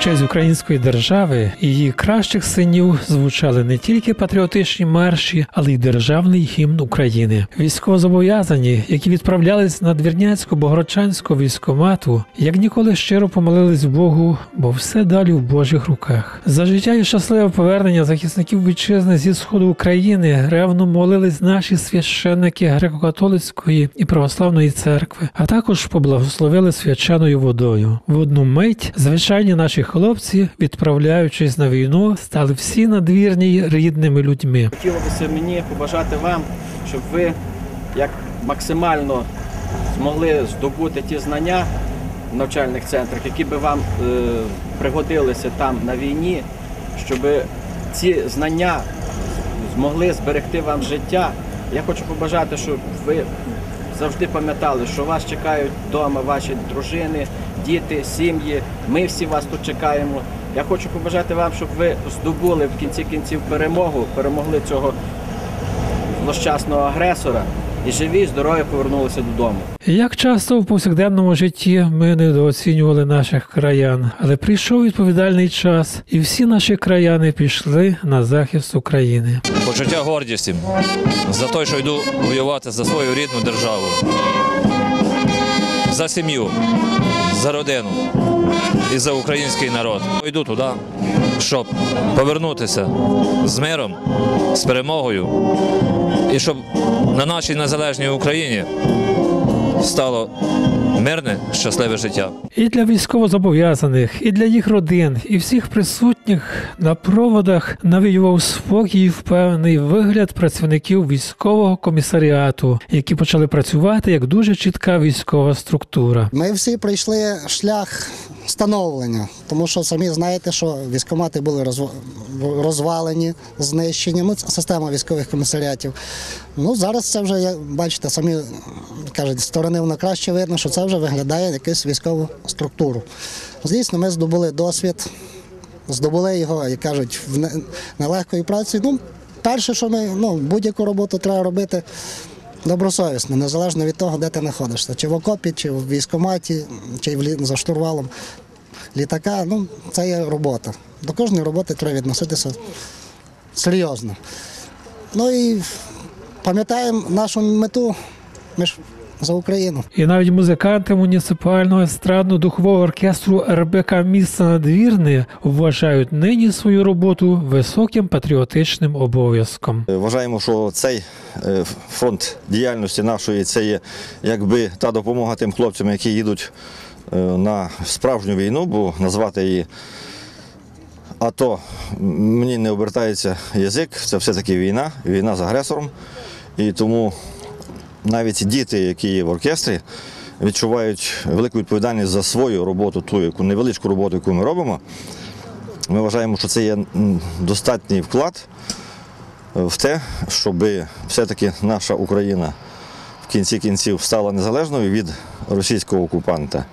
честь української держави її кращих синів звучали не тільки патріотичні марші, але й державний гімн України. Військовозобов'язані, які відправлялись на Двірняцьку Богородчанську військомату, як ніколи щиро помолились Богу, бо все далі в Божих руках. За життя і щасливе повернення захисників вітчизни зі сходу України ревно молились наші священники греко-католицької і православної церкви, а також поблагословили свяченою водою. В одну мить звичайні наші хлопці, відправляючись на війну, стали всі надвірні рідними людьми. Хотілося мені побажати вам, щоб ви як максимально змогли здобути ті знання в навчальних центрах, які би вам е, пригодилися там на війні, щоб ці знання змогли зберегти вам життя. Я хочу побажати, щоб ви завжди пам'ятали, що вас чекають вдома ваші дружини, діти, сім'ї. Ми всі вас тут чекаємо. Я хочу побажати вам, щоб ви здобули в кінці кінців перемогу, перемогли цього злощасного агресора і живі, здорові повернулися додому. Як часто в повсякденному житті ми недооцінювали наших краян, але прийшов відповідальний час, і всі наші краяни пішли на захист України. Почуття гордісті за те, що йду воювати за свою рідну державу, за сім'ю, за родину і за український народ. Йду туди, щоб повернутися з миром, з перемогою, і щоб на нашій незалежній Україні стало мирне, щасливе життя. І для військовозобов'язаних, і для їх родин, і всіх присутніх на проводах навіював спокій і впевнений вигляд працівників військового комісаріату, які почали працювати як дуже чітка військова структура. Ми всі пройшли шлях становлення, тому що самі знаєте, що військомати були розв- розвалені, знищені. Ну, система військових комісаріатів. Ну зараз це вже, як бачите, самі кажуть, сторони воно краще видно, що це вже виглядає якусь військову структуру. Звісно, ми здобули досвід, здобули його, як кажуть, в нелегкої праці. Ну, перше, що ми ну, будь-яку роботу треба робити. Добросовісно, незалежно від того, де ти знаходишся, чи в окопі, чи в військкоматі, чи в за штурвалом літака. Ну, це є робота. До кожної роботи треба відноситися серйозно. Ну і пам'ятаємо нашу мету. Ми ж за Україну. І навіть музиканти муніципального естрадно-духового оркестру РБК міста Надвірне вважають нині свою роботу високим патріотичним обов'язком. Вважаємо, що цей е, фронт діяльності нашої це є якби та допомога тим хлопцям, які їдуть е, на справжню війну, бо назвати її АТО мені не обертається язик, це все-таки війна, війна з агресором. І тому навіть діти, які є в оркестрі, відчувають велику відповідальність за свою роботу, ту яку невеличку роботу, яку ми робимо. Ми вважаємо, що це є достатній вклад в те, щоб все-таки наша Україна в кінці кінців стала незалежною від російського окупанта.